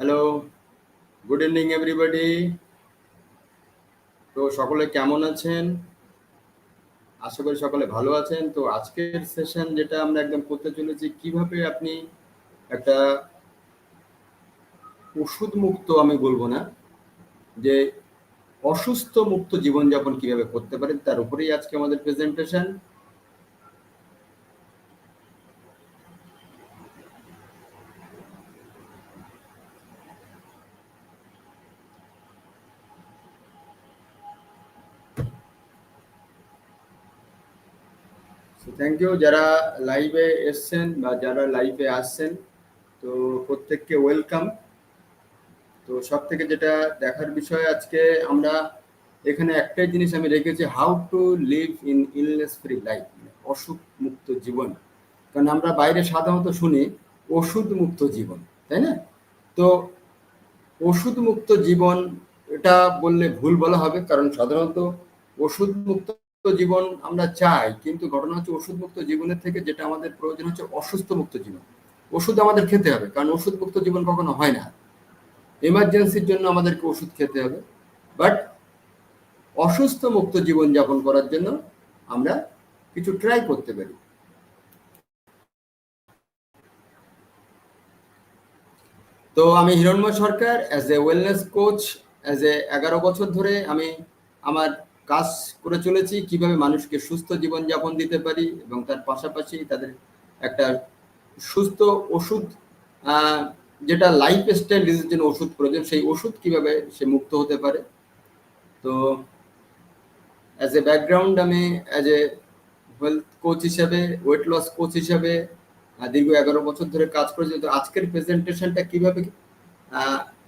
Hello good evening everybody তো সকলে কেমন আছেন? আশা করি সকলে ভালো আছেন। তো আজকের সেশন যেটা আমরা একদম করতে চলেছি, কীভাবে আপনি একটা ওষুধ মুক্ত আমি বলব না, যে অসুস্থ মুক্ত জীবনযাপন কীভাবে করতে পারেন, তার উপরেই আজকে আমাদের প্রেজেন্টেশন থ্যাংক ইউ যারা লাইভে এসছেন বা যারা লাইভে আসছেন, তো প্রত্যেককে ওয়েলকাম তো সব থেকে যেটা দেখার বিষয় আজকে, আমরা এখানে একটাই জিনিস আমি রেখেছি how to live in illness free life অসুখ মুক্ত জীবন। কারণ আমরা বাইরে সাধারণত শুনি ওষুধ মুক্ত জীবন, তাই না? তো ওষুধ মুক্ত জীবন, এটা বললে ভুল বলা হবে, কারণ সাধারণত ওষুধ মুক্ত জীবন আমরা চাই, কিন্তু ঘটনা হচ্ছে ওষুধ মুক্ত জীবনের থেকে যেটা আমাদের প্রয়োজন হচ্ছে অসুস্থ মুক্ত জীবন। ওষুধ আমাদের খেতে হবে, কারণ ওষুধ মুক্ত জীবন কখনো হয় না। এমার্জেন্সির জন্য আমাদেরকে ওষুধ খেতে হবে বাট অসুস্থ মুক্ত জীবন যাপন করার জন্য আমরা কিছু ট্রাই করতে পারি। তো আমি Hironmoy Sarkar as a wellness coach as a এগারো বছর ধরে আমি আমার কাজ করে চলেছি, কীভাবে মানুষকে সুস্থ জীবন যাপন দিতে পারি এবং তার পাশাপাশি তাদের একটা সুস্থ ওষুধ যেটা লাইফ স্টাইল ডিজিজের জন্য ওষুধ প্রয়োজন, সেই ওষুধ কীভাবে সে মুক্ত হতে পারে। তো অ্যাজ এ ব্যাকগ্রাউন্ড আমি অ্যাজ এ হেলথ কোচ হিসাবে ওয়েট লস কোচ হিসাবে দীর্ঘ এগারো বছর ধরে কাজ করেছি। তো আজকের প্রেজেন্টেশনটা কীভাবে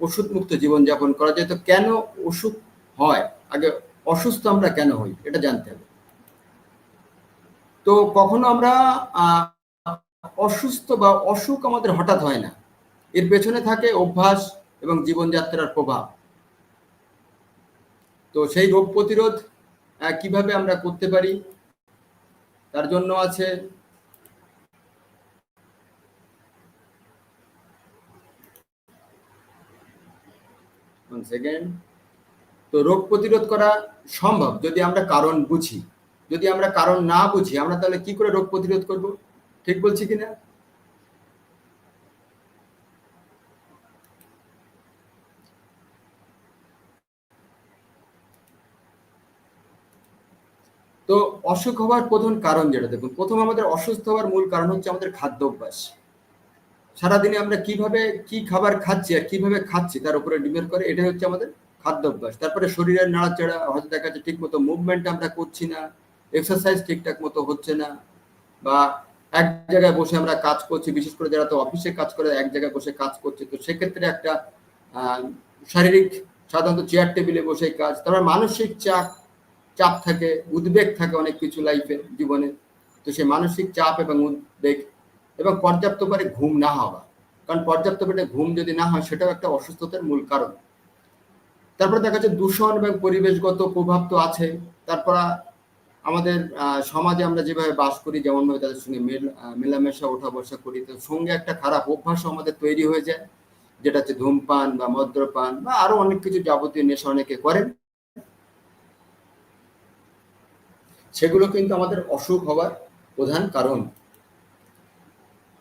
ওষুধ মুক্ত জীবনযাপন করা যায়, তো কেন অসুখ হয়? আগে অসুস্থ আমরা কেন হই? এটা জানতে হবে। তো কখনো আমরা অসুস্থ বা অসুখ আমাদের হঠাৎ হয় না। এর পেছনে থাকে অভ্যাস এবং জীবনযাত্রার প্রভাব। তো সেই রোগ প্রতিরোধ কীভাবে আমরা করতে পারি? তার জন্য আছে সেকেন্ড তো রোগ প্রতিরোধ করা সম্ভব যদি আমরা কারণ বুঝি। যদি আমরা কারণ না বুঝি, আমরা তাহলে কি করে রোগ প্রতিরোধ করব? ঠিক বলছি কিনা? তো অসুখ হওয়ার প্রধান কারণ যেটা, দেখুন, প্রথম আমাদের অসুস্থ হওয়ার মূল কারণ হচ্ছে আমাদের খাদ্য অভ্যাস সারাদিনে আমরা কীভাবে কি খাবার খাচ্ছি আর কীভাবে খাচ্ছি তার উপরে ডিপেন্ড করে এটা হচ্ছে আমাদের খাদ্যাভ্যাস। তারপরে শরীরের নাড়াচাড়া, হয়তো দেখা যাচ্ছে ঠিক মতো মুভমেন্ট আমরা করছি না এক্সারসাইজ ঠিকঠাক মতো হচ্ছে না, বা এক জায়গায় বসে আমরা কাজ করছি, বিশেষ করে যারা তো অফিসে কাজ করে, এক জায়গায় বসে কাজ করছে, তো সেক্ষেত্রে একটা শারীরিক সাধারণত চেয়ার টেবিলে বসে কাজ, তারপর মানসিক চাপ চাপ থাকে, উদ্বেগ থাকে অনেক কিছু লাইফে জীবনে। তো সেই মানসিক চাপ এবং উদ্বেগ এবং পর্যাপ্ত পরে ঘুম না হওয়া। কারণ পর্যাপ্ত পেটে ঘুম যদি না হয়, সেটাও একটা অসুস্থতার মূল কারণ। তারপরে দেখা যাচ্ছে দূষণ এবং পরিবেশগত প্রভাব তো আছে। তারপর আমাদের সমাজে আমরা যেভাবে বাস করি যেমন ভাবে তাদের সঙ্গে মেলামেশা ওঠা বসা করি, তো সঙ্গে একটা খারাপ অভ্যাস আমাদের তৈরি হয়ে যায়, যেটা হচ্ছে ধূমপান বা মদ্যপান বা আরও অনেক কিছু যাবতীয় নেশা অনেকে করেন। সেগুলো কিন্তু আমাদের অসুখ হওয়ার প্রধান কারণ।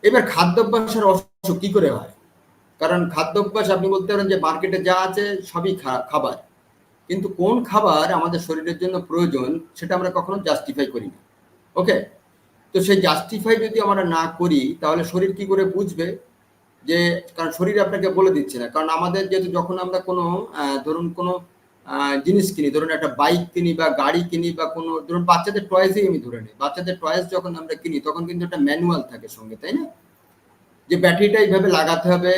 এবার খাদ্যাভ্যাসের অসুখ কি করে হয়? কারণ খাদ্যাভ্যাস আপনি বলতে পারেন যে মার্কেটে যা আছে সবই খাবার। কিন্তু কোন খাবার আমাদের শরীরের জন্য প্রয়োজন সেটা আমরা কখনো জাস্টিফাই করি না ওকে তো সেই জাস্টিফাই যদি আমরা না করি, তাহলে শরীর কি করে বুঝবে? যে, কারণ শরীর আপনাকে বলে দিচ্ছে না। কারণ আমাদের যেহেতু যখন আমরা কোনো ধরুন কোনো জিনিস কিনি, ধরুন একটা বাইক কিনি বা গাড়ি কিনি বা কোনো, ধরুন বাচ্চাদের টয়েসই আমি ধরে নিই। বাচ্চাদের টয়েস যখন আমরা কিনি, তখন কিন্তু একটা ম্যানুয়াল থাকে সঙ্গে, তাই না? যে ব্যাটারিটা এইভাবে লাগাতে হবে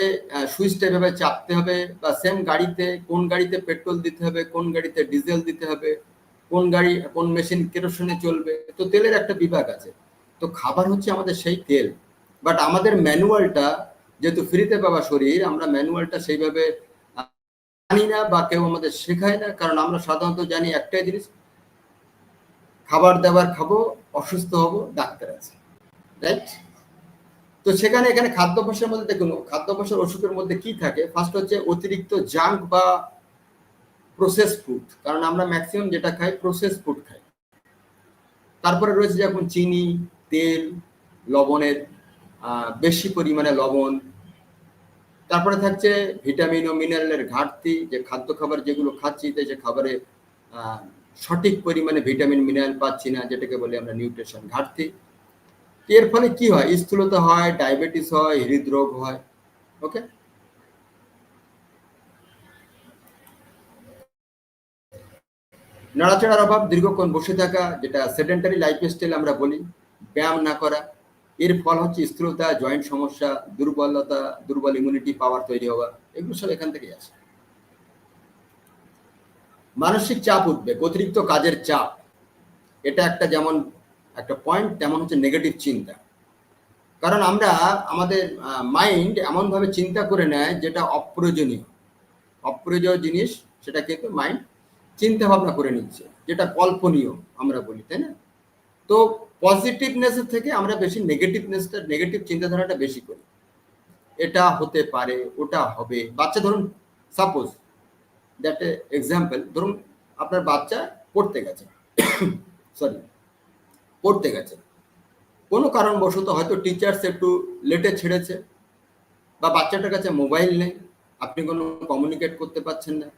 সুইচটা এইভাবে চাপতে হবে, বা সেম গাড়িতে কোন গাড়িতে পেট্রোল দিতে হবে, কোন গাড়িতে ডিজেল দিতে হবে, কোন গাড়ি, কোন মেশিন কেরোসিনে চলবে, তো তেলের একটা বিভাগ আছে। তো খাবার হচ্ছে আমাদের সেই তেল। বাট আমাদের ম্যানুয়ালটা যেহেতু ফ্রিতে পাওয়া শরীর, আমরা ম্যানুয়ালটা সেইভাবে জানি না বা কেউ আমাদের শেখায় না, কারণ আমরা সাধারণত জানি একটাই জিনিস, খাবার দাবার খাব, অসুস্থ হব, ডাক্তার আছে। রাইট তো সেখানে এখানে খাদ্যাভ্যাসের মধ্যে দেখুন, খাদ্যাভ্যাসের অসুখের মধ্যে কি থাকে? ফার্স্ট হচ্ছে অতিরিক্ত জাঙ্ক বা প্রসেস ফুড কারণ আমরা ম্যাক্সিমাম যেটা খাই প্রসেস ফুড খাই। তারপরে রয়েছে যেমন চিনি, তেল, লবণের বেশি পরিমাণে লবণ। তারপরে থাকছে ভিটামিন ও মিনারেলের ঘাটতি, যে খাদ্য খাবার যেগুলো খাচ্ছি যে খাবারে সঠিক পরিমাণে ভিটামিন মিনারেল পাচ্ছি না, যেটাকে বলি আমরা নিউট্রিশন ঘাটতি। এর ফলে কি হয়? স্থূলতা হয় ডায়াবেটিস হয়, হৃদরোগ হয়। ওকে নাড়াচাড়ার অভাব, দীর্ঘক্ষণ বসে থাকা, যেটা সেডেন্টারি লাইফস্টাইল আমরা বলি, ব্যায়াম না করা, এর ফল হচ্ছে স্থূলতা জয়েন্ট সমস্যা, দুর্বলতা, দুর্বল ইমিউনিটি পাওয়ার তৈরি হওয়া, এগুলো সব এখান থেকেই আসে। মানসিক চাপ উঠবে, অতিরিক্ত কাজের চাপ, এটা একটা যেমন একটা পয়েন্ট তেমন হচ্ছে নেগেটিভ চিন্তা। কারণ আমরা, আমাদের মাইন্ড এমনভাবে চিন্তা করে নেয় যেটা অপ্রয়োজনীয়। অপ্রয়োজনীয় জিনিস সেটা কিন্তু মাইন্ড চিন্তা ভাবনা করে নিচ্ছে, যেটা কল্পনীয় আমরা বলি, তাই না? তো পজিটিভনেসের থেকে আমরা বেশি নেগেটিভনেসটা নেগেটিভ চিন্তাধারাটা বেশি করি। এটা হতে পারে, ওটা হবে। বাচ্চা, ধরুন সাপোজ দ্যাট এক্সাম্পল ধরুন, আপনার বাচ্চা পড়তে গেছে। সরি পড়তে গেছে। কোনো কারণবশত হয়তো টিচার্স একটু লেটে ছেড়েছে বা বাচ্চাটার কাছে মোবাইল নেই। আপনি কোনো কমিউনিকেট করতে পারছেন না।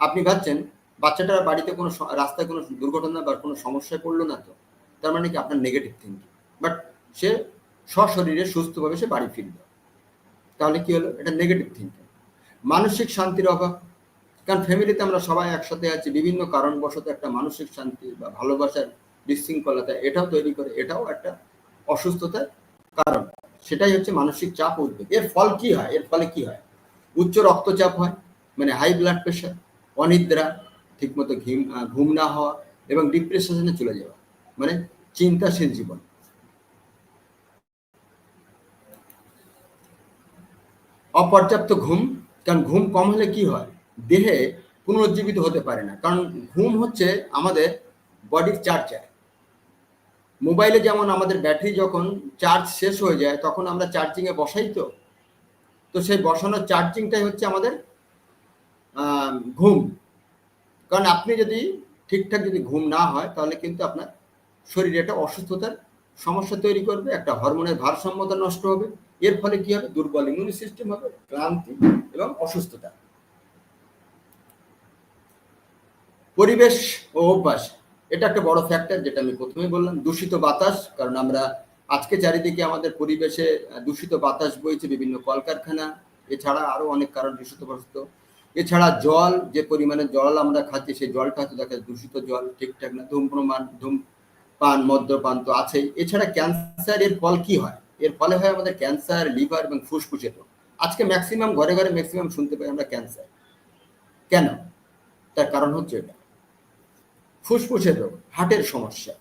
আপনি ভাবছেন বাচ্চাটার বাড়িতে কোনো রাস্তায় কোনো দুর্ঘটনা বা কোনো সমস্যায় পড়ল না তো? তার মানে কি আপনার নেগেটিভ থিঙ্কিং বাট সে সশরীরে সুস্থভাবে সে বাড়ি ফিরবে তাহলে কি হলো? এটা নেগেটিভ থিঙ্কিং মানসিক শান্তির অভাব। কারণ ফ্যামিলিতে আমরা সবাই একসাথে আছি। বিভিন্ন কারণবশত একটা মানসিক শান্তি বা ভালোবাসার বিশৃঙ্খলতা এটাও তৈরি করে, এটাও একটা অসুস্থতার কারণ। সেটাই হচ্ছে মানসিক চাপ উদ্বেগ। এর ফল কি হয়? এর ফলে কি হয়? উচ্চ রক্তচাপ হয় মানে হাই ব্লাড প্রেশার অনিদ্রা, ঠিকমতো ঘিম ঘুম না হওয়া এবং ডিপ্রেশনে চলে যাওয়া মানে চিন্তাশীল জীবন। অপর্যাপ্ত ঘুম, কারণ ঘুম কম হলে কি হয়? দেহে পুনরুজ্জীবিত হতে পারে না। কারণ ঘুম হচ্ছে আমাদের বডির চার্জার মোবাইলে যেমন আমাদের ব্যাটারি যখন চার্জ শেষ হয়ে যায়, তখন আমরা চার্জিংয়ে বসাই তো? তো সেই বসানোর চার্জিংটাই হচ্ছে আমাদের ঘুম। কারণ আপনি যদি ঠিকঠাক যদি ঘুম না হয়, তাহলে কিন্তু আপনার শরীরে একটা অসুস্থতার সমস্যা তৈরি করবে, একটা হরমোনের ভারসাম্যতা নষ্ট হবে। এর ফলে কি হবে? দুর্বল ইমিউনি সিস্টেম হবে, ক্লান্তি এবং অসুস্থতা। পরিবেশ ও অভ্যাস। এটা একটা বড় ফ্যাক্টর যেটা আমি প্রথমেই বললাম, দূষিত বাতাস, কারণ আমরা আজকে চারিদিকে আমাদের পরিবেশে দূষিত বাতাস বইছে বিভিন্ন কলকারখানা, এছাড়া আরও অনেক কারণ দূষিত বসত। এছাড়া জল, যে পরিমাণে জল আমরা খাচ্ছি, সেই জলটা হয়তো দেখা দূষিত জল, ঠিকঠাক না ধূমপ্রমান ধূম পান মদ্যপান তো আছেই। এছাড়া ক্যান্সার এর ফল কি হয়? এর ফলে হয় আমাদের ক্যান্সার, লিভার এবং ফুসফুসের রোগ। আজকে ম্যাক্সিমাম, ঘরে ঘরে ম্যাক্সিমাম শুনতে পাই আমরা ক্যান্সার। কেন? তার কারণ হচ্ছে এটা। ফুসফুসের রোগ, হার্টের সমস্যা,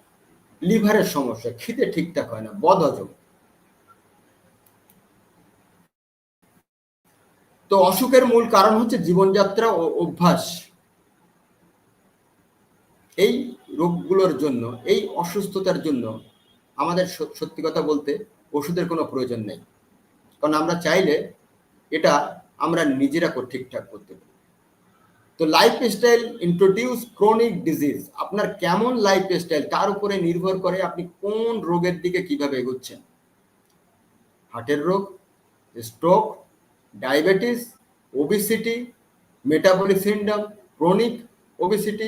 লিভারের সমস্যা, খিদে ঠিকঠাক হয় না, বদ হজম তো অসুখের মূল কারণ হচ্ছে জীবনযাত্রা ও অভ্যাস। এই রোগগুলোর জন্য, এই অসুস্থতার জন্য আমাদের সত্যি কথা বলতে ওষুধের কোনো প্রয়োজন নেই। কারণ আমরা চাইলে এটা আমরা নিজেরা ঠিকঠাক করতে পারি। তো lifestyle introduce chronic disease আপনার কেমন লাইফ স্টাইল তার উপরে নির্ভর করে আপনি কোন রোগের দিকে কীভাবে এগোচ্ছেন? হার্টের রোগ stroke diabetes obesity metabolic syndrome chronic obesity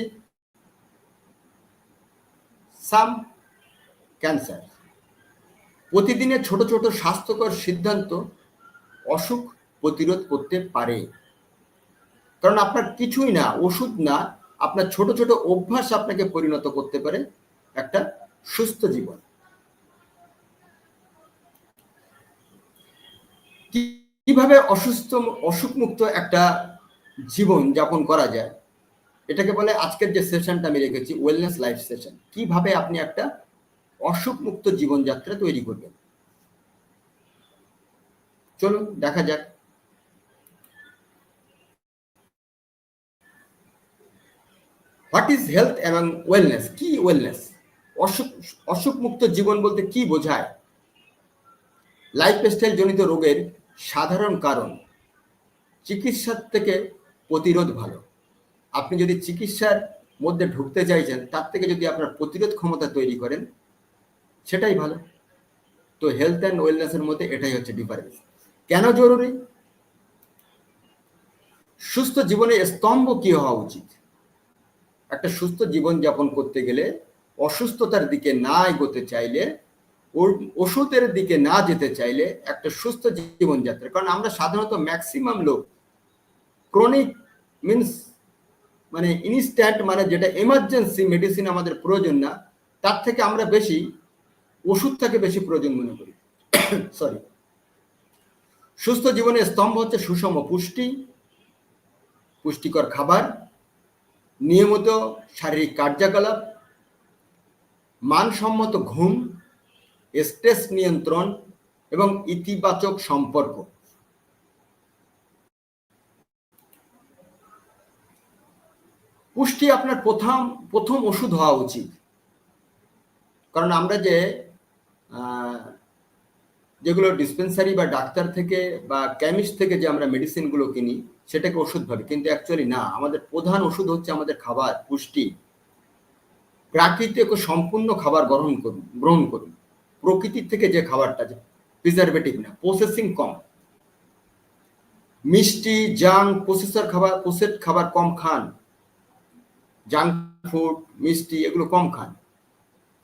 some cancer প্রতিদিনের ছোট ছোট স্বাস্থ্যকর সিদ্ধান্ত অসুখ প্রতিরোধ করতে পারে। কারণ আপনার কিছুই না, ওষুধ না, আপনার ছোট ছোট অভ্যাস আপনাকে পরিণত করতে পারে একটা সুস্থ জীবন। কীভাবে অসুস্থ, অসুখমুক্ত একটা জীবন যাপন করা যায়? এটাকে বলে আজকের যে সেশনটা আমি রেখেছি ওয়েলনেস লাইফ সেশন কীভাবে আপনি একটা অসুখমুক্ত জীবনযাত্রা তৈরি করবেন? চলুন, দেখা যাক। হোয়াট ইজ হেলথ এবং ওয়েলনেস কি ওয়েলনেস অসুখ, অসুখমুক্ত জীবন বলতে কি বোঝায়? লাইফস্টাইল জনিত রোগের সাধারণ কারণ। চিকিৎসার থেকে প্রতিরোধ ভালো। আপনি যদি চিকিৎসার মধ্যে ঢুকতে চাইছেন, তার থেকে যদি আপনার প্রতিরোধ ক্ষমতা তৈরি করেন, সেটাই ভালো। তো হেলথ অ্যান্ড ওয়েলনেসের মধ্যে এটাই হচ্ছে ডিফারেন্স কেন জরুরি? সুস্থ জীবনে স্তম্ভ কি হওয়া উচিত? একটা সুস্থ জীবন যাপন করতে গেলে অসুস্থতার দিকে না এগোতে চাইলে ওষুধের দিকে না যেতে চাইলে একটা সুস্থ জীবনযাত্রা কারণ আমরা সাধারণত ম্যাক্সিমাম লোক। ক্রনিক মিনস মানে ইনস্ট্যান্ট মানে যেটা এমার্জেন্সি মেডিসিন আমাদের প্রয়োজন না, তার থেকে আমরা বেশি ওষুধটাকে বেশি প্রয়োজন মনে করি। সরি সুস্থ জীবনের স্তম্ভ হচ্ছে সুষম পুষ্টি, পুষ্টিকর খাবার নিয়মিত শারীরিক কার্যকলাপ, মানসম্মত ঘুম, স্ট্রেস নিয়ন্ত্রণ এবং ইতিবাচক সম্পর্ক। পুষ্টি আপনার প্রথম প্রথম ওষুধ হওয়া উচিত। কারণ আমরা যে যেগুলো ডিসপেন্সারি বা ডাক্তার থেকে বা কেমিস্ট থেকে যে আমরা মেডিসিনগুলো কিনি সেটাকে ওষুধ ভাবে। কিন্তু অ্যাকচুয়ালি না, আমাদের প্রধান ওষুধ হচ্ছে আমাদের খাবার, পুষ্টি। প্রাকৃতিক ও সম্পূর্ণ খাবার গ্রহণ করুন গ্রহণ করুন। প্রকৃতির থেকে যে খাবারটা প্রিজারভেটিভ না প্রসেসিং কম। মিষ্টি জাঙ্ক প্রসেসর খাবার প্রসেস খাবার কম খান। জাঙ্ক ফুড মিষ্টি, এগুলো কম খান।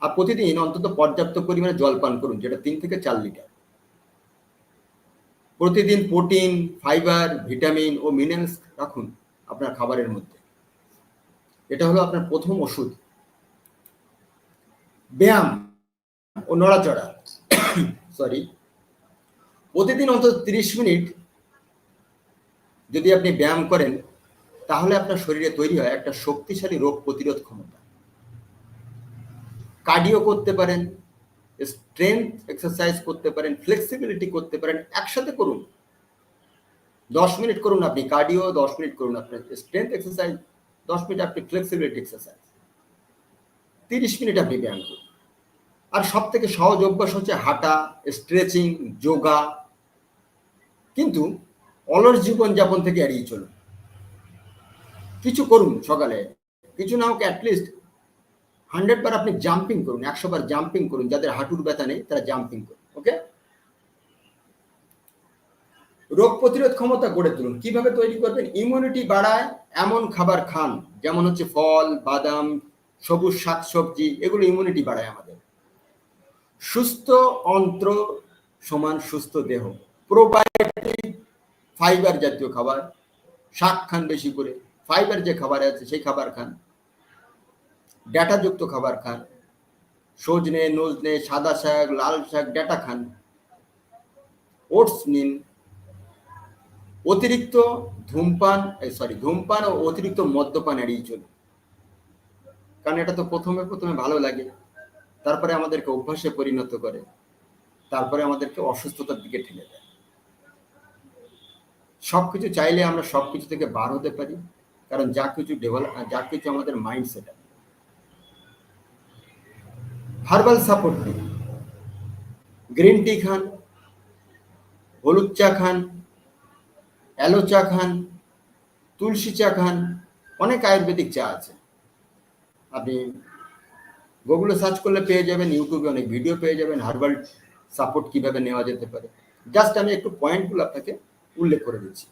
আর প্রতিদিন অন্তত পর্যাপ্ত পরিমাণে জল পান করুন, যেটা তিন থেকে চার লিটার। প্রতিদিন প্রোটিন, ফাইবার, ভিটামিন ও মিনারেলস রাখুন আপনার খাবারের মধ্যে। এটা হলো আপনার প্রথম ওষুধ। ব্যায়াম ও নড়াচড়া। সরি প্রতিদিন অন্তত তিরিশ মিনিট যদি আপনি ব্যায়াম করেন, তাহলে আপনার শরীরে তৈরি হয় একটা শক্তিশালী রোগ প্রতিরোধ ক্ষমতা। কার্ডিও করতে পারেন স্ট্রেংথ এক্সারসাইজ করতে পারেন ফ্লেক্সিবিলিটি করতে পারেন, একসাথে করুন। দশ মিনিট করুন আপনি কার্ডিও দশ মিনিট করুন আপনার স্ট্রেংথ এক্সারসাইজ দশ মিনিট আপনি ফ্লেক্সিবিলিটি এক্সারসাইজ তিরিশ মিনিট আপনি ব্যায়াম করুন। আর সব থেকে সহজ অভ্যাস হচ্ছে হাঁটা স্ট্রেচিং যোগা কিন্তু অলস জীবনযাপন থেকে এড়িয়ে চলুন। কিছু করুন সকালে, কিছু না হোক অ্যাটলিস্ট হান্ড্রেড বার আপনি জাম্পিং করুন, একশো বার জাম্পিং করুন, যাদের হাঁটুর ব্যথা নেই, তারা জাম্পিং করুন ওকে রোগ প্রতিরোধ ক্ষমতা গড়ে তুলুন। কীভাবে তৈরি করবেন? ইমিউনিটি বাড়ায়, এমন খাবার খান, যেমন হচ্ছে ফল, বাদাম, সবুজ শাকসবজি এগুলো ইমিউনিটি বাড়ায় আমাদের। সুস্থ অন্ত্র সমান সুস্থ দেহ। প্রোবায়োটিক ফাইবার জাতীয় খাবার, শাক খান বেশি করে। ফাইবার যে খাবার আছে, সেই খাবার খান। ডাটাযুক্ত খাবার খান। সজনে, নজনে, সাদা শাক, লাল শাক, ডাটা খান। ওটস নিন। অতিরিক্ত ধূমপান সরি ধূমপান ও অতিরিক্ত মদ্যপান এড়িয়ে চলুন। কারণ এটা তো প্রথমে প্রথমে ভালো লাগে। তারপরে আমাদেরকে অভ্যাসে পরিণত করে। তারপরে আমাদেরকে অসুস্থতার দিকে ঠেলে দেয়। সবকিছু চাইলে আমরা সবকিছু থেকে বার হতে পারি। কারণ যা কিছু ডেভেলপ যা কিছু আমাদের মাইন্ড সেট হার্বাল সাপোর্ট নিন গ্রিন টি খান, হলুদ চা খান অ্যালো চা খান, তুলসী চা খান, অনেক আয়ুর্বেদিক চা আছে। আপনি গুগলে সার্চ করলে পেয়ে যাবেন ইউটিউবে অনেক ভিডিও পেয়ে যাবেন হার্বাল সাপোর্ট কীভাবে নেওয়া যেতে পারে। জাস্ট আমি একটু পয়েন্টগুলো আপনাকে উল্লেখ করে দিচ্ছি।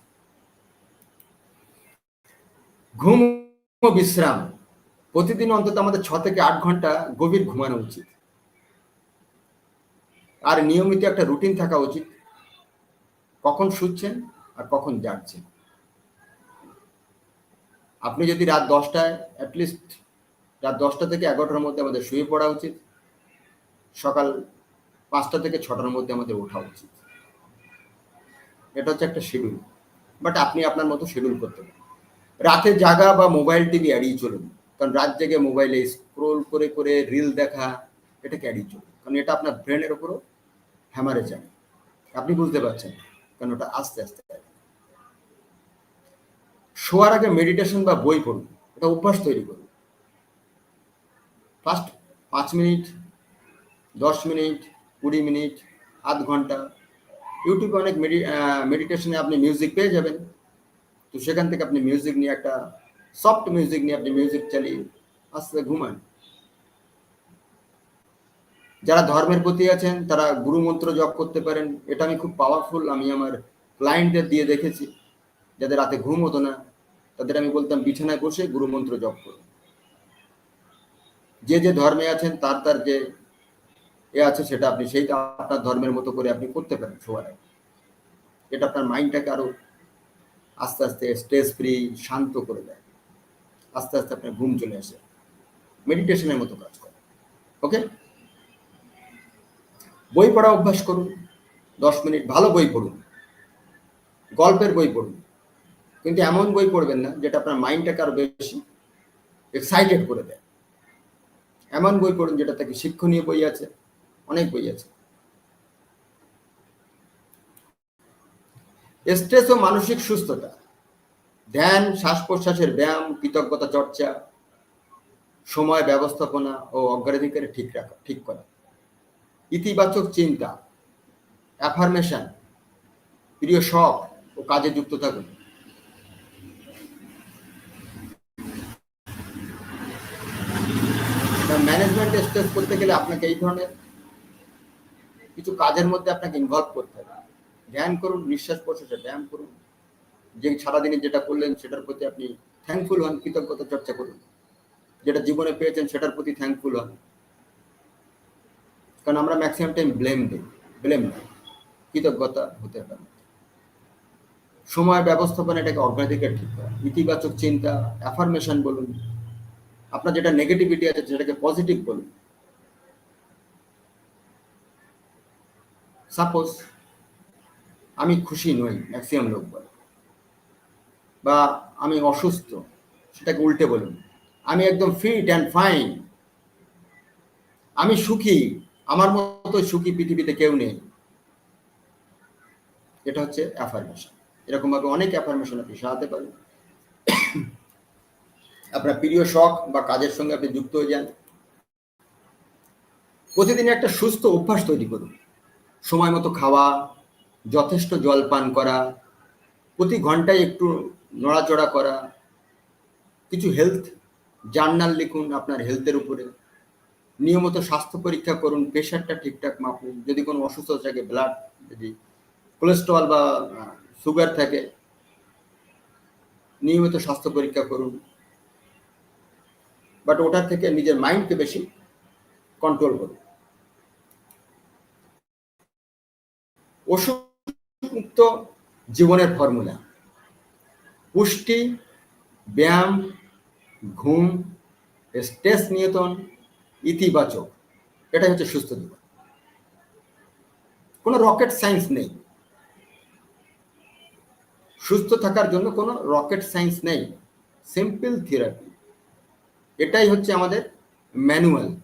ঘুম বিশ্রাম। প্রতিদিন অন্তত আমাদের ছ থেকে আট ঘণ্টা গভীর ঘুমানো উচিত। আর নিয়মিত একটা রুটিন থাকা উচিত। কখন শুচ্ছেন আর কখন জাগছেন। আপনি যদি রাত দশটায় অ্যাটলিস্ট রাত দশটা থেকে এগারোটার মধ্যে আমাদের শুয়ে পড়া উচিত। সকাল পাঁচটা থেকে ছটার মধ্যে আমাদের ওঠা উচিত। এটা হচ্ছে একটা শিডিউল বাট আপনি আপনার মতো শিডিউল করতে পারেন। রাতে জাগা বা মোবাইল টিভি এড়িয়ে চলুন। কারণ রাত জেগে মোবাইলে স্ক্রোল করে করে রিল দেখা, এটা এড়িয়ে চলুন কারণ এটা আপনার ব্রেনের উপরও হ্যামারে যায় আপনি বুঝতে পারছেন, কারণ ওটা আস্তে আস্তে শোয়ার আগে মেডিটেশন বা বই পড়ুন, এটা অভ্যাস তৈরি করুন। ফার্স্ট পাঁচ মিনিট, দশ মিনিট, কুড়ি মিনিট, আধ ঘণ্টা। ইউটিউবে অনেক মেডিটেশনে আপনি মিউজিক পেয়ে যাবেন। তো সেখান থেকে আপনি মিউজিক নিয়ে একটা সফট মিউজিক নিয়ে আপনি মিউজিক চালিয়ে আস্তে ঘুমান। যারা ধর্মের প্রতি আছেন, তারা গুরু মন্ত্র জপ করতে পারেন। এটা আমি খুব পাওয়ারফুল আমি আমার ক্লায়েন্টদের দিয়ে দেখেছি। যাদের রাতে ঘুম হতো না, তাদের আমি বলতাম, বিছানায় বসে গুরু মন্ত্র জপ করুন। যে যে ধর্মে আছেন, তার তার যে এ আছে, সেটা আপনি সেইটা আপনার ধর্মের মতো করে আপনি করতে পারেন সবাই। এটা আপনার মাইন্ডটাকে আরও আস্তে আস্তে স্ট্রেস ফ্রি শান্ত করে দেয়। আস্তে আস্তে আপনার ঘুম চলে আসে। মেডিটেশনের মতো কাজ করে ওকে বই পড়া অভ্যাস করুন। দশ মিনিট ভালো বই পড়ুন। গল্পের বই পড়ুন। কিন্তু এমন বই পড়বেন না, যেটা আপনার মাইন্ডটাকে আরও বেশি এক্সাইটেড করে দেয়। এমন বই পড়ুন, যেটা থেকে শিক্ষণীয় বই আছে। অনেক বই আছে। স্ট্রেস ও মানসিক সুস্থতা। ধ্যান শ্বাস প্রশ্বাসের ব্যায়াম, কৃতজ্ঞতা চর্চা, সময় ব্যবস্থাপনা ও অগ্রাধিকারে ঠিক রাখা, ঠিক করা। ইতিবাচক চিন্তা অ্যাফার্মেশন প্রিয় শখ ও কাজে যুক্ত থাকুন। ম্যানেজমেন্ট স্ট্রেস করতে গেলে আপনাকে এই ধরনের কিছু কাজের মধ্যে আপনাকে ইনভলভ করতে হবে। ধ্যান করুন, নিঃশ্বাস প্রশ্বাসে ব্যায়াম করুন। যে সারাদিনে যেটা করলেন সেটার প্রতি আপনি থ্যাঙ্কফুল হন, কৃতজ্ঞতা চর্চা করুন। যেটা জীবনে পেয়েছেন সেটার প্রতি থ্যাঙ্কফুল হন। কারণ আমরা ম্যাক্সিমাম টাইম ব্লেম দিই ব্লেম দিই কৃতজ্ঞতা হতে পারে সময় ব্যবস্থাপনা এটাকে অগ্রাধিকার ঠিক করা। ইতিবাচক চিন্তা অ্যাফার্মেশন বলুন। আপনার যেটা নেগেটিভিটি আছে সেটাকে পজিটিভ বলুন। সাপোজ আমি খুশি নই ম্যাক্সিমাম লোক বলে। বা আমি অসুস্থ, সেটাকে উল্টে বলুন। আমি একদম ফিট অ্যান্ড ফাইন আমি সুখী, আমার মতো সুখী পৃথিবীতে কেউ নেই। এটা হচ্ছে অ্যাফার্মেশন এরকম ভাবে অনেক অ্যাফার্মেশন আপনি সাজাতে পারেন। আপনার প্রিয় শখ বা কাজের সঙ্গে আপনি যুক্ত হয়ে যান। প্রতিদিন একটা সুস্থ অভ্যাস তৈরি করুন। সময় মতো খাওয়া, যথেষ্ট জল পান করা, প্রতি ঘন্টায় একটু নড়াচড়া করা, কিছু হেলথ জার্নাল লিখুন আপনার হেলথের উপরে। নিয়মিত স্বাস্থ্য পরীক্ষা করুন প্রেশারটা ঠিকঠাক মাপুন, যদি কোনো অসুস্থ থাকে ব্লাড যদি কোলেস্ট্রল বা সুগার থাকে, নিয়মিত স্বাস্থ্য পরীক্ষা করুন। বাট ওটার থেকে নিজের মাইন্ডকে বেশি কন্ট্রোল করুন। ওষুধ মুক্ত জীবনের ফর্মুলা পুষ্টি, ব্যায়াম, ঘুম, স্ট্রেস নিয়ন্ত্রণ, ইতিবাচক। এটাই হচ্ছে সুস্থ জীবন। কোনো রকেট সায়েন্স নেই। সুস্থ থাকার জন্য কোনো রকেট সায়েন্স নেই। Simple therapy. এটাই হচ্ছে আমাদের ম্যানুয়াল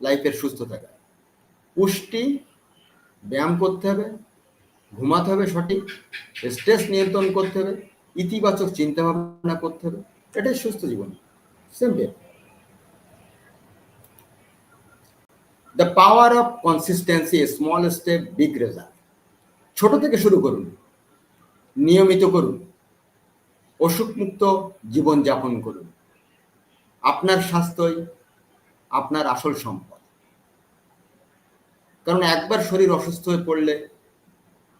লাইফের সুস্থ থাকা। পুষ্টি, ব্যায়াম করতে হবে, ঘুমাতে হবে সঠিক, স্ট্রেস নিয়ন্ত্রণ করতে হবে ইতিবাচক চিন্তা ভাবনা করতে হবে। এটাই সুস্থ জীবন। The power of consistency small step big result ছোট থেকে শুরু করুন। নিয়মিত করুন। অসুখমুক্ত জীবনযাপন করুন। আপনার স্বাস্থ্যই আপনার আসল সম্পদ। কারণ একবার শরীর অসুস্থ হয়ে পড়লে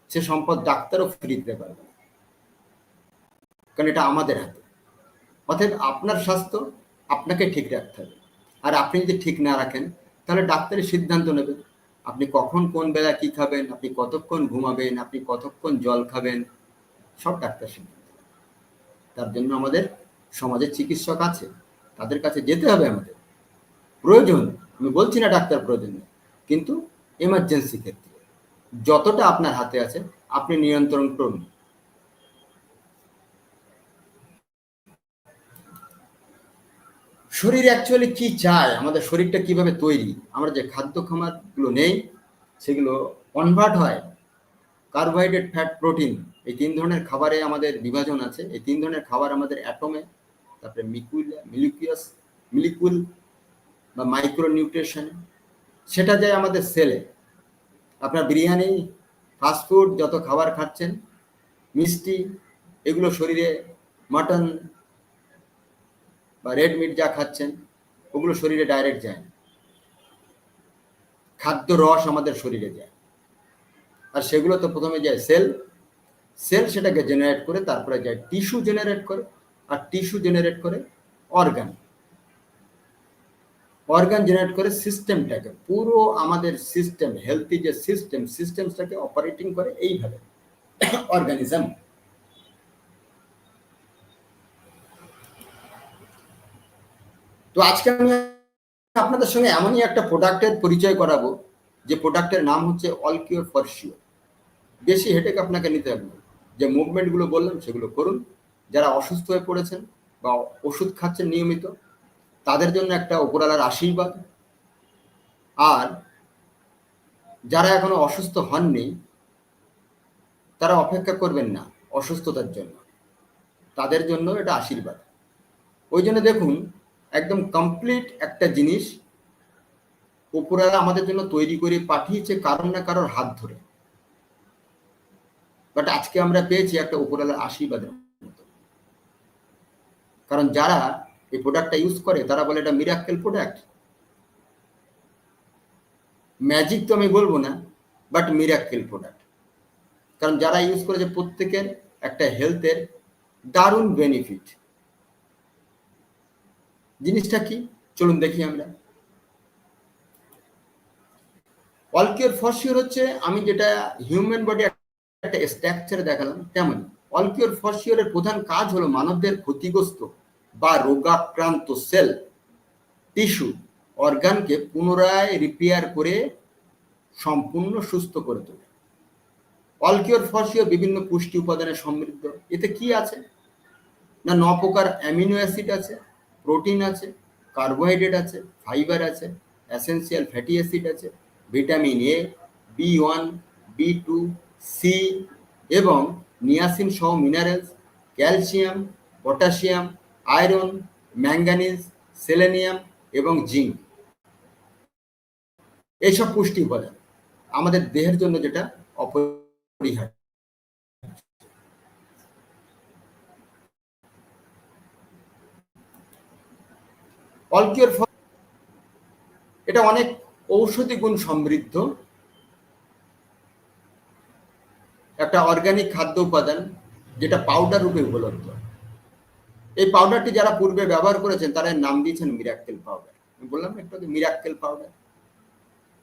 সে সম্পদ ডাক্তারও ফিরিয়ে দিতে পারবে কারণ এটা আমাদের হাতে। অতএব আপনার স্বাস্থ্য আপনাকে ঠিক রাখতে হবে। আর আপনি যদি ঠিক না রাখেন, তাহলে ডাক্তারের সিদ্ধান্ত নেবে আপনি কখন কোন বেলা কি খাবেন, আপনি কতক্ষণ ঘুমাবেন, আপনি কতক্ষণ জল খাবেন। সব ডাক্তার সিদ্ধান্ত তার জন্য আমাদের সমাজের চিকিৎসক আছে, তাদের কাছে যেতে হবে আমাদের। প্রয়োজন, আমি বলছি না ডাক্তার প্রয়োজন কিন্তু এমার্জেন্সি ক্ষেত্রে। যতটা আপনার হাতে আছে, আপনি নিয়ন্ত্রণ করুন। শরীর অ্যাকচুয়ালি কি চায়, আমাদের শরীরটা কীভাবে তৈরি? আমরা যে খাদ্য খামারগুলো নেই, সেগুলো কনভার্ট হয়। কার্বোহাইড্রেট ফ্যাট প্রোটিন এই তিন ধরনের খাবারে আমাদের বিভাজন আছে। এই তিন ধরনের খাবার আমাদের অ্যাটমে তারপরে মিকুইল মিলিকুয়াস মিলিকুল বা মাইক্রো নিউট্রিশন সেটা যায় আমাদের সেলে আপনার বিরিয়ানি ফাস্টফুড যত খাবার খাচ্ছেন, মিষ্টি, এগুলো শরীরে মাটন বা রেড মিট যা খাচ্ছেন, ওগুলো শরীরে ডাইরেক্ট যায় না। খাদ্য রস আমাদের শরীরে যায়। আর সেগুলো তো প্রথমে যায় সেল সেল সেটাকে জেনারেট করে, তারপরে যায় টিস্যু জেনারেট করে, আর টিস্যু জেনারেট করে অর্গান অর্গান জেনারেট করে সিস্টেমটাকে পুরো আমাদের সিস্টেম হেলথি যে সিস্টেম সিস্টেমসটাকে অপারেটিং করে এইভাবে। অর্গানিজম তো আজকে আমি আপনাদের সঙ্গে এমনই একটা প্রোডাক্টের পরিচয় করাবো, যে প্রোডাক্টের নাম হচ্ছে অল কিওর ফর শিওর বেশি হেডেক আপনাকে নিতে হবে যে মুভমেন্টগুলো বললাম, সেগুলো করুন। যারা অসুস্থ হয়ে পড়েছেন বা ওষুধ খাচ্ছেন নিয়মিত, তাদের জন্য একটা উপরালার আশীর্বাদ। আর যারা এখনও অসুস্থ হননি, তারা অপেক্ষা করবেন না অসুস্থতার জন্য। তাদের জন্য এটা আশীর্বাদ। ওই জন্য দেখুন একদম কমপ্লিট একটা জিনিস উপরালা আমাদের জন্য তৈরি করে পাঠিয়েছে কারণ না কারোর হাত ধরে। বাট আজকে আমরা পেয়েছি একটা উপরালার আশীর্বাদের মতো। কারণ যারা এই প্রোডাক্টটা ইউজ করে, তারা বলে এটা মিরাক্কেল প্রোডাক্ট ম্যাজিক তো আমি বলব না বাট মিরাক্কেল প্রোডাক্ট কারণ যারা ইউজ করেছে প্রত্যেকের একটা হেলথের দারুণ বেনিফিট জিনিসটা কি? চলুন দেখি আমরা। অলকিওর ফসিওর হচ্ছে, আমি যেটা হিউম্যান বডি একটা স্ট্রাকচারে দেখালাম তেমন অলকিওর ফসিওরের প্রধান কাজ হলো মানবদের ক্ষতিগ্রস্ত বা রোগাক্রান্ত সেল টিস্যু অর্গানকে পুনরায় রিপেয়ার করে সম্পূর্ণ সুস্থ করে তোলে। অলকিওর ফসিওর বিভিন্ন পুষ্টি উপাদানে সমৃদ্ধ। এতে কি আছে? না, ন প্রকার অ্যামিনো অ্যাসিড আছে? প্রোটিন আছে, কার্বোহাইড্রেট আছে, ফাইবার আছে অ্যাসেন্সিয়াল ফ্যাটি অ্যাসিড আছে, vitamin A, B one, B two, C এবং নিয়াসিন সহ minerals, calcium, potassium, iron, manganese, selenium এবং জিঙ্ক। এইসব পুষ্টি উপাদান আমাদের দেহের জন্য যেটা অপরিহার্য। অলকিওর এটা অনেক ঔষধি গুণ সমৃদ্ধ। একটা অর্গানিক খাদ্য উপাদান যেটা পাউডার রূপে উপলব্ধ। এই পাউডারটি যারা পূর্বে ব্যবহার করেছেন, তারা নাম দিয়েছেন মিরাক্কেল পাউডার আমি বললাম একটু মিরাক্কেল পাউডার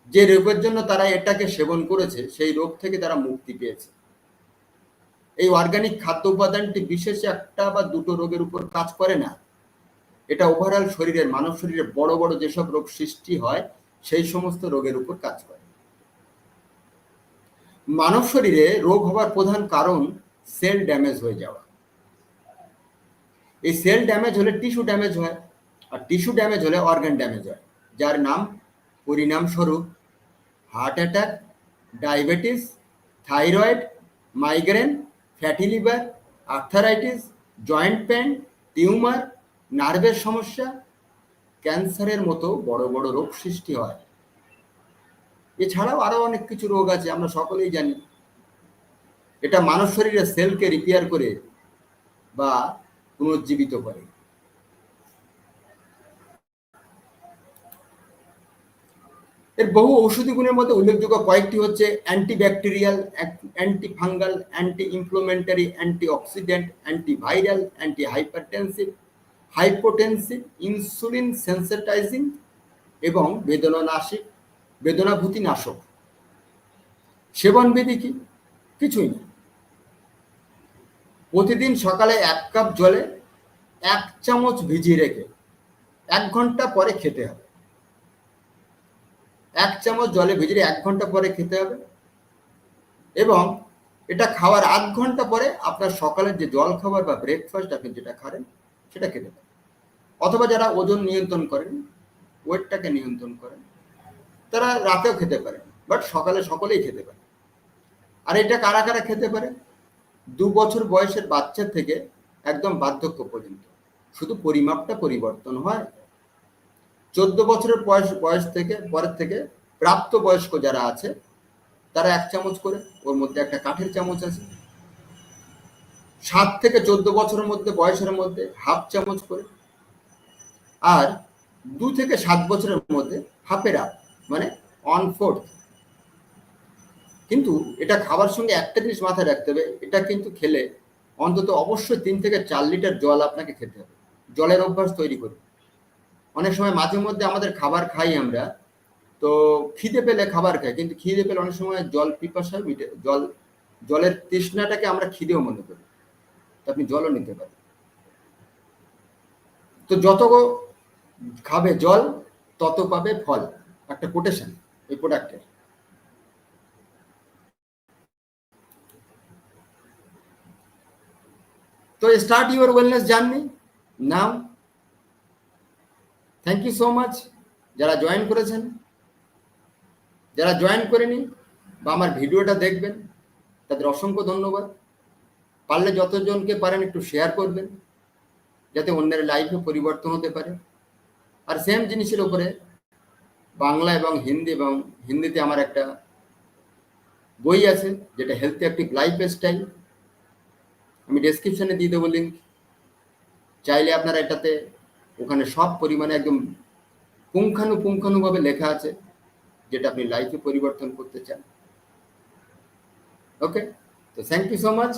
যে রোগের জন্য তারা এটাকে সেবন করেছে, সেই রোগ থেকে তারা মুক্তি পেয়েছে। এই অর্গানিক খাদ্য উপাদানটি বিশেষ একটা বা দুটো রোগের উপর কাজ করে না। এটা ওভারঅল শরীরের মানব শরীরে বড় বড় যেসব রোগ সৃষ্টি হয়, সেই সমস্ত রোগের উপর কাজ করে। মানব শরীরে রোগ হওয়ার প্রধান কারণ সেল ড্যামেজ হয়ে যাওয়া। এই সেল ড্যামেজ হলে টিস্যু ড্যামেজ হয়, আর টিস্যু ড্যামেজ হলে অর্গান ড্যামেজ হয়, যার নাম পরিণামস্বরূপ heart attack diabetes thyroid migraine fatty liver arthritis joint pain tumour নার্ভের সমস্যা, ক্যান্সারের মতো বড় বড় রোগ সৃষ্টি হয়। এছাড়াও আরও অনেক কিছু রোগ আছে, আমরা সকলেই জানি। এটা মানব শরীরের সেলকে রিপেয়ার করে বা পুনর্জীবিত করে। এর বহু ঔষধি গুণের মধ্যে উল্লেখযোগ্য কয়েকটি হচ্ছে antibacterial antifungal anti inflammatory antioxidant antiviral antihypertensive hypotensive insulin sensitising এবং বেদনানাশিক বেদনাভূতি নাশক সেবন বিধি কি? কিছুই না। প্রতিদিন সকালে এক কাপ জলে এক চামচ ভিজিয়ে রেখে এক ঘণ্টা পরে খেতে হবে। এক চামচ জলে ভিজিয়ে এক ঘণ্টা পরে খেতে হবে এবং এটা খাওয়ার আধ ঘণ্টা পরে আপনার সকালের যে জল খাবার বা ব্রেকফাস্ট আপনি যেটা খাবেন, সেটা খেতে পারেন। অথবা যারা ওজন নিয়ন্ত্রণ করেন, ওয়েটটাকে নিয়ন্ত্রণ করেন, তারা রাতেও খেতে পারে বাট সকালে সকলেই খেতে পারে। আর এটা কারা কারা খেতে পারে? দু বছর বয়সের বাচ্চা থেকে একদম বার্ধক্য পর্যন্ত। শুধু পরিমাপটা পরিবর্তন হয়। চোদ্দ বছরের বয়স বয়স থেকে, পরের থেকে প্রাপ্ত বয়স্ক যারা আছে, তারা এক চামচ করে, ওর মধ্যে একটা কাঠের চামচ আছে। সাত থেকে চোদ্দ বছরের মধ্যে, বয়সের মধ্যে হাফ চামচ করে আর দু থেকে সাত বছরের মধ্যে হাফের আপ মানে অন ফোর্থ কিন্তু এটা খাবার সঙ্গে একটা জিনিস মাথায় রাখতে হবে, এটা কিন্তু খেলে অন্তত অবশ্যই তিন থেকে চার লিটার জল আপনাকে খেতে হবে, জলের অভ্যাস তৈরি করে অনেক সময় মাঝে মধ্যে আমাদের খাবার খাই আমরা, তো খিদে পেলে খাবার খাই, কিন্তু খিদে পেলে অনেক সময় জল পিপাসা মিটে, জল, জলের তৃষ্ণাটাকে আমরা খিদেও মনে করি। আপনি জলও নিতে পারেন। তো যত খাবে জল, তত পাবে ফল। একটা কোটেশন এই প্রোডাক্টের তো start your wellness journey now thank you so much যারা জয়েন করেছেন। যারা জয়েন করেনি, বা আমার ভিডিওটা দেখবেন, তাদের অসংখ্য ধন্যবাদ। পারলে যতজনকে পারেন একটু শেয়ার করবেন, যাতে অন্যের লাইফে পরিবর্তন হতে পারে। আর সেম জিনিসের উপরে বাংলা এবং হিন্দি এবং হিন্দিতে আমার একটা বই আছে, যেটা হেলথ অ্যাক্টিভ লাইফ স্টাইল আমি ডেসক্রিপশনে দিয়ে দেবো লিঙ্ক চাইলে আপনারা এটাতে ওখানে সব পরিমাণে একদম পুঙ্খানুপুঙ্খানুভাবে লেখা আছে, যেটা আপনি লাইফে পরিবর্তন করতে চান। ওকে তো থ্যাংক ইউ সো মাচ